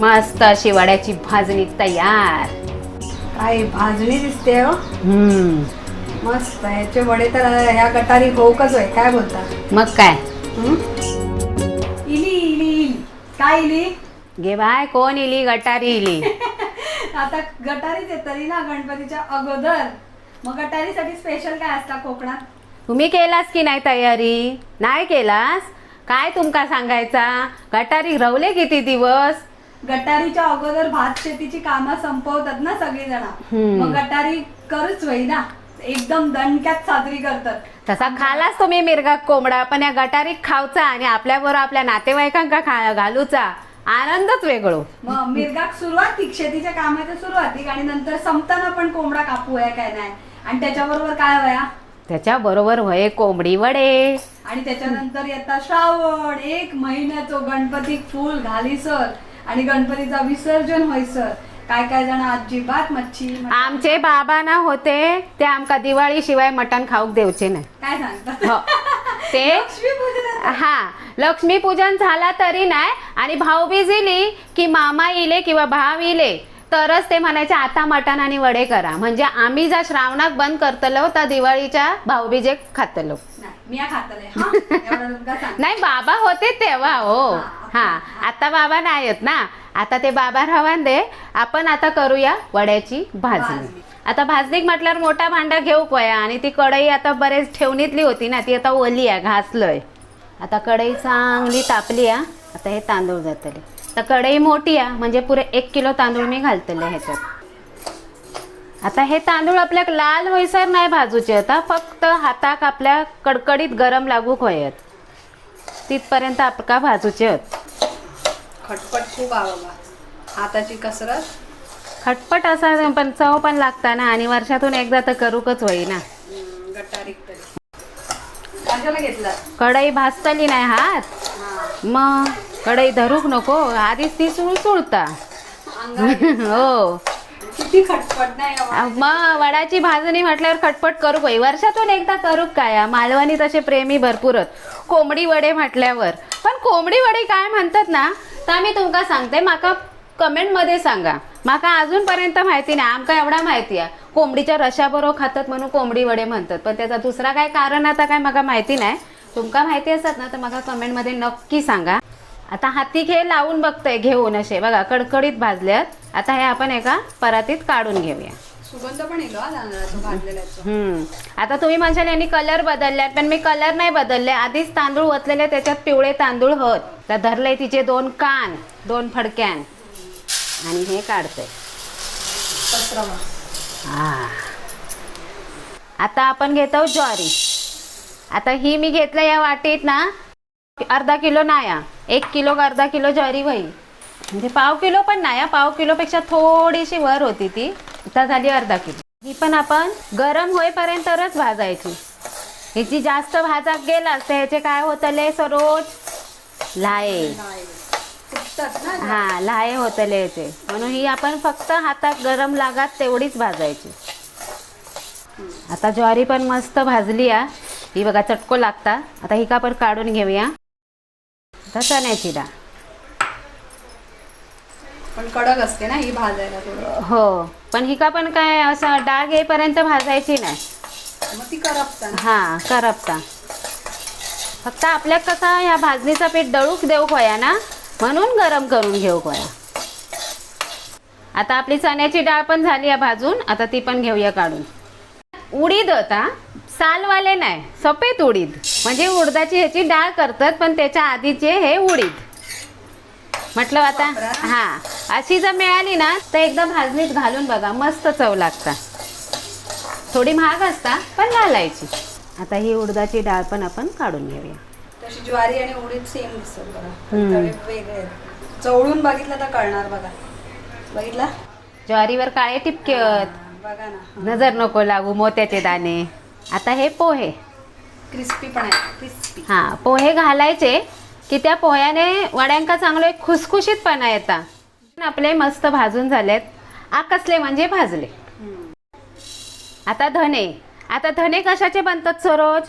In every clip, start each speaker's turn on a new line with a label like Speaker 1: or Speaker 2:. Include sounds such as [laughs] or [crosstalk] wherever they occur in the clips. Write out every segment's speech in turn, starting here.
Speaker 1: मस्त अशी वड्याची भाजणी तयार.
Speaker 2: काय भाजणी दिसते हो.
Speaker 1: हम्म.
Speaker 2: मस्त ह्याचे वडे तर ह्या गटारी होकच आहे काय बोलता?
Speaker 1: मग काय?
Speaker 2: हं? इली इली इली. काय इली?
Speaker 1: गे बाय कोण इली? गटारी इली. [laughs]
Speaker 2: आता गटारीच येत तरी ना गणपतीच्या अगोदर. मग गटारीसाठी स्पेशल काय असता कोकणात?
Speaker 1: तुम्ही केलास की नाही तयारी? नाही केलास? काय तुमका सांगायचा? गटारी रवले किती दिवस?
Speaker 2: गटारीच्या अगोदर भात शेतीची कामं संपवतात ना सगळी जण
Speaker 1: हम्म.
Speaker 2: मग गटारी करूच होई ना. एकदम दणक्यात साजरी करतात.
Speaker 1: तसा खालाच तुम्ही मिरगा कोंबडा पण या गटारी खावचा आणि आपल्याबरोबर आपल्या नातेवाईकांका खा घालूचा. आनंदच वेगळो.
Speaker 2: मग मिरगाक सुरुवातीक शेतीच्या कामाच्या सुरुवातीक आणि नंतर संपताना पण कोंबडा कापू आहे काय नाही आणि त्याच्याबरोबर काय वया
Speaker 1: त्याच्या बरोबर होय कोंबडी वडे.
Speaker 2: आणि त्याच्यानंतर येतात श्रावण एक महिन्याचो गणपती फुल घालीसर. आणि गणपतीचा विसर्जन होईसर काय काय जण अजिबात मच्छी
Speaker 1: आमचे बाबा ना होते ते आमका दिवाळी शिवाय मटण खाऊक देवचे नाही
Speaker 2: काय सांगतात
Speaker 1: हो. [laughs] ते हा लक्ष्मीपूजन झाला तरी नाही आणि भाऊबीज इली की मामा इले किंवा भाव इले तरच ते म्हणायचे आता मटण आणि वडे करा. म्हणजे आम्ही ज्या श्रावणात बंद करतलो त्या दिवाळीच्या भाऊबीजे खातलो.
Speaker 2: मी खातले हा? [laughs]
Speaker 1: नाही बाबा होते तेव्हा हो. हा आता बाबा नाही आहेत ना. आता ते बाबा राहवान दे. आपण आता करूया वड्याची भाजणी. आता भाजणी म्हटल्यावर मोठा भांडा घेऊ पया. आणि ती कढई आता बरेच ठेवणीतली होती ना ती आता ओली आहे घासलंय. आता कढई चांगली तापली आहे. आता हे तांदूळ जातले. तर कढई मोठी आहे म्हणजे पुरे एक किलो तांदूळ मी घालतले ह्याच्यात. आता हे तांदूळ आपल्याक लाल होईसर नाही भाजूचे. आता फक्त हाताक आपल्या कडकडीत गरम लागू होयत. तिथपर्यंत आपका भाजूचे? आहेत
Speaker 2: खटपट खूप आवडला. हाताची कसरत?
Speaker 1: खटपट असा पण चव पण लागता ना आणि वर्षातून एकदा तर करूकच होई ना कढई भाजतली नाही हात?
Speaker 2: हा.
Speaker 1: मग कढई धरूक नको आधीच ती सुळसुळता. [laughs] हो.
Speaker 2: किती खटपट नाही हो.
Speaker 1: मग वडाची भाजणी म्हटल्यावर खटपट करू होई वर्षातून एकदा करू काय मालवणी तसे प्रेमी भरपूरच कोंबडी वडे म्हटल्यावर. पण कोंबडी वडे काय म्हणतात ना? तर मी तुमका सांगते. माका कमेंटमध्ये सांगा. माका अजूनपर्यंत माहिती नाही. आमका एवढा माहिती आहे. कोंबडीच्या रशाबरोबर खातात म्हणून कोंबडी वडे म्हणतात. पण त्याचा दुसरा काय कारण आता काय माका माहिती नाही. तुमका माहिती असत ना तर माका कमेंटमध्ये नक्की सांगा. आता हाती खेळ लावून बघतोय घेऊन असे. बघा कडकडीत भाजल्यात. आता हे आपण एका परातीत काढून घेऊया.
Speaker 2: सुगंध पण येलो हा तांदळाचा भाजलेल्याचा.
Speaker 1: हम्म. आता तुम्ही म्हणशाल यांनी कलर बदलल्यात पण मी कलर नाही बदलले. आधीच तांदूळ ओतलेले त्याच्यात पिवळे तांदूळ होत. तर धरले तिचे दोन कान दोन फडक्यान. आणि हे काढते
Speaker 2: पत्रवा
Speaker 1: आता आपण घेतो ज्वारी. आता ही मी घेतलं या वाटीत ना अर्धा किलो नाया. एक किलो अर्धा किलो ज्वारी वही. म्हणजे पाव किलो पण नाही पाव किलोपेक्षा थोडीशी वर होती ती. आता झाली अर्धा किलो. ही पण आपण गरम होईपर्यंतच भाजायची. हिची जास्त भाजा गेला तर ह्याचे काय होतले सरोज लाये हा लाहे होतले याचे म्हणून ही आपण फक्त हातात गरम लागात तेवढीच भाजायची. आता ज्वारी पण मस्त भाजली आ ही बघा चटको लागता. आता ही का आपण काढून घेऊया. आता चण्याची डाळ.
Speaker 2: पण कडक असते ना ही भाजायला थोडं.
Speaker 1: हो पण ही का पण काय असं डाळ येईपर्यंत भाजायची नाही.
Speaker 2: मग ती करपतात
Speaker 1: हा करपता. फक्त आपल्या कसा ह्या भाजणीचा पीठ दळूक देऊ खोया ना म्हणून गरम करून घेऊ खोया आता आपली चण्याची डाळ पण झाली आहे भाजून आता ती पण घेऊया काढून. उडीद होता सालवाले नाही सफेद उडीद. म्हणजे उडदाची ह्याची डाळ करतात पण त्याच्या आधीचे हे उडीद. म्हटलं आता हा. अशी जर मिळाली ना तर एकदा भाजणीत घालून बघा मस्त चव लागता. थोडी महाग असता पण घालायची. आता ही उडदाची डाळ पण आपण काढून घेऊया.
Speaker 2: तशी ज्वारी आणि उडीद सेम बघा. वेगळे आहेत. चवळून बघितलं तर कळणार बघा. बघितला?
Speaker 1: ज्वारीवर काळे टिपके.
Speaker 2: बघा ना.
Speaker 1: नजर नको लागू मोत्याचे दाणे. आता हे पोहे.
Speaker 2: क्रिस्पी पण आहे क्रिस्पी.
Speaker 1: हा पोहे घालायचे की त्या पोह्याने वड्यांका चांगलं एक खुसखुशीतपणा येतात आपले मस्त भाजून झालेत. आकसले म्हणजे भाजले. आता धने. आता धने कशाचे बनतात सरोज?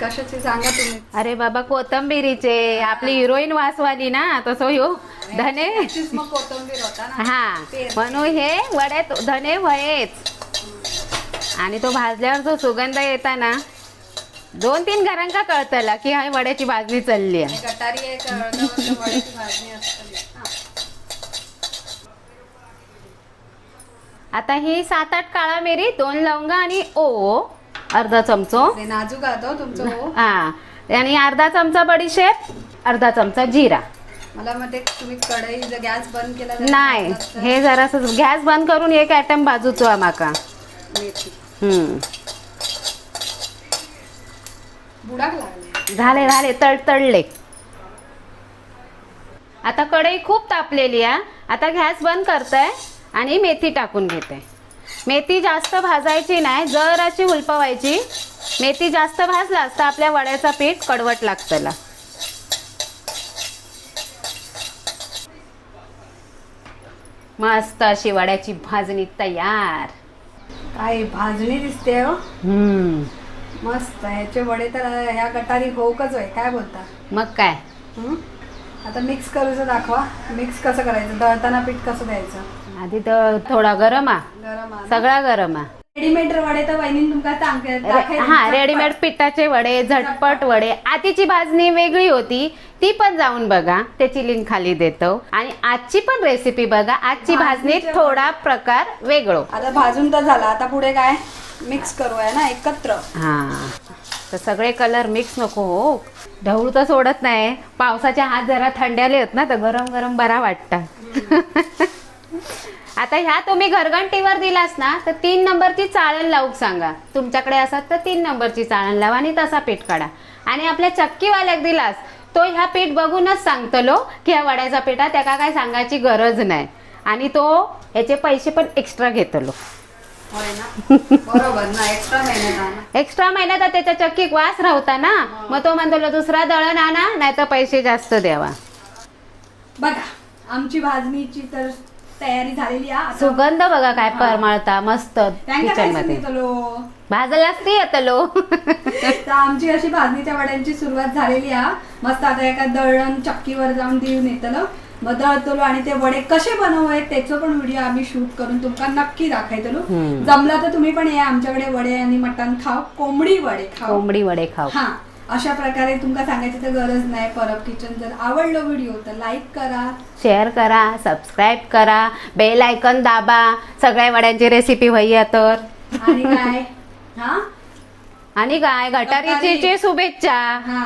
Speaker 2: कशाची सांगा तुम्ही.
Speaker 1: अरे बाबा कोथंबिरीचे. आपली हिरोईन वासवाली ना तसं हो धने.
Speaker 2: मग कोथिंबीर होता ना.
Speaker 1: हा. म्हणून हे वड्यात धने व्हयेच आणि तो भाजल्यावर जो सुगंध येता ना दोन तीन घरांका कळतला की हा वड्याची भाजणी चालली आहे.
Speaker 2: आणि गटारी एक अर्धवट वड्याची भाजणी असते.
Speaker 1: आता ही सात आठ काळा मिरी दोन लवंगा आणि ओ अर्धा चमचो.
Speaker 2: नाजूक आहात हो तुमचं हो
Speaker 1: हा. आणि अर्धा चमचा बडीशेप अर्धा चमचा जिरा.
Speaker 2: मला मग ते तुम्ही कढई जर गॅस बंद केला तरी
Speaker 1: नाही हे जरासं गॅस बंद करून एक आयटम भाजूचो हा माका.
Speaker 2: मेथी
Speaker 1: हम्म. झाले झाले तडतडले. आता कढई खूप तापलेली आहे. आता गॅस बंद करताय आणि मेथी टाकून घेते. मेथी जास्त भाजायची नाही जर अशी हुलपवायची. मेथी जास्त भाजला तर आपल्या वड्याचा पीठ कडवट लागतला मस्त अशी वड्याची भाजणी तयार.
Speaker 2: काय भाजणी दिसते हो?
Speaker 1: हम्म.
Speaker 2: मस्त ह्याचे वडे तर ह्या गटारी होकच आहे काय बोलता?
Speaker 1: मग काय?
Speaker 2: हं? आता मिक्स करूचं दाखवा. मिक्स कसं करायचं? दळताना पीठ कसं द्यायचं?
Speaker 1: आधी तर थोडा गरम आ.
Speaker 2: गरम.
Speaker 1: सगळा गरम आ.
Speaker 2: रेडीमेड वडे तर वहिनी तुमका सांगते
Speaker 1: रे- हा रेडीमेड पिठाचे वडे झटपट वडे. आधीची भाजणी वेगळी होती. ती पण जाऊन बघा. त्याची लिंक खाली देतो. आणि आजची पण रेसिपी बघा. आजची भाजणी थोडा प्रकार वेगळो.
Speaker 2: आता भाजून तर झाला. आता पुढे काय? मिक्स करूया ना एकत्र.
Speaker 1: हा. तर सगळे कलर मिक्स नको हो. ढवळू तर सोडत नाही. पावसाच्या हात जरा थंड्याले आहेत ना तर गरम गरम बरा वाटतं. [laughs] आता ह्या तुम्ही घरघंटीवर दिलास ना तर तीन नंबरची चाळण लावूक सांगा. तुमच्याकडे असत तर तीन नंबरची चाळण लावा आणि तसा पीठ काढा. आणि आपल्या चक्कीवाल्याक दिलास तो ह्या पीठ बघूनच सांगतलो की ह्या वड्याचा पीठ त्याका काय सांगायची गरज नाही. आणि तो ह्याचे पैसे पण एक्स्ट्रा घेतलो.
Speaker 2: एक्स्ट्रा
Speaker 1: महिन्यात त्याच्या चक्कीक वास राहता ना? मग तो म्हणतो दुसरा दळण आणा नाही तर पैसे जास्त द्यावा.
Speaker 2: बघा आमची भाजणीची तर तयारी झालेली आहे.
Speaker 1: सुगंध बघा काय परमाळता मस्त
Speaker 2: किचनमध्ये
Speaker 1: भाजलाच ती आता लो.
Speaker 2: तर आमची अशी भाजणीच्या वड्यांची सुरुवात झालेली आहे. मस्त आता एका दळण चक्कीवर जाऊन देऊन येतलं मग दळतलो आणि ते वडे कसे बनवूय त्याचं पण व्हिडिओ आम्ही शूट करून तुमका नक्की दाखवतलो.
Speaker 1: हम्म.
Speaker 2: जमला तर तुम्ही पण या आमच्याकडे वडे आणि मटण खाव कोंबडी वडे खाव
Speaker 1: कोंबडी वडे खाऊ
Speaker 2: हा अशा प्रकारे तुमका सांगायची तर गरज नाही. परब किचन जर आवडलो व्हिडिओ तर लाईक करा.
Speaker 1: शेअर करा सबस्क्राईब करा बेल आयकन दाबा. सगळ्या वड्यांची रेसिपी होईया तर.
Speaker 2: आणि काय? हा?
Speaker 1: आणि काय गटारीची. ची शुभेच्छा.
Speaker 2: हा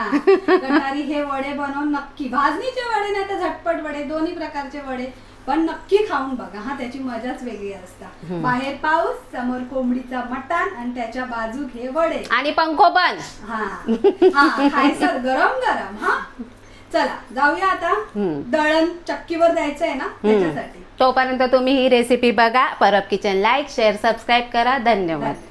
Speaker 2: गटारी हे वडे बनवून नक्की भाजणीचे वडे नाही तर झटपट वडे दोन्ही प्रकारचे वडे पण नक्की खाऊन बघा. हा त्याची मजाच वेगळी असता. बाहेर पाऊस समोर कोंबडीचा मटण आणि त्याच्या बाजूक हे वडे.
Speaker 1: आणि पंखो पण.
Speaker 2: हा खायचं गरम गरम हा. चला जाऊया आता. दळण चक्कीवर द्यायचंय ना त्याच्यासाठी.
Speaker 1: तोपर्यंत तुम्ही ही रेसिपी बघा. Parab kitchen like share subscribe करा. धन्यवाद.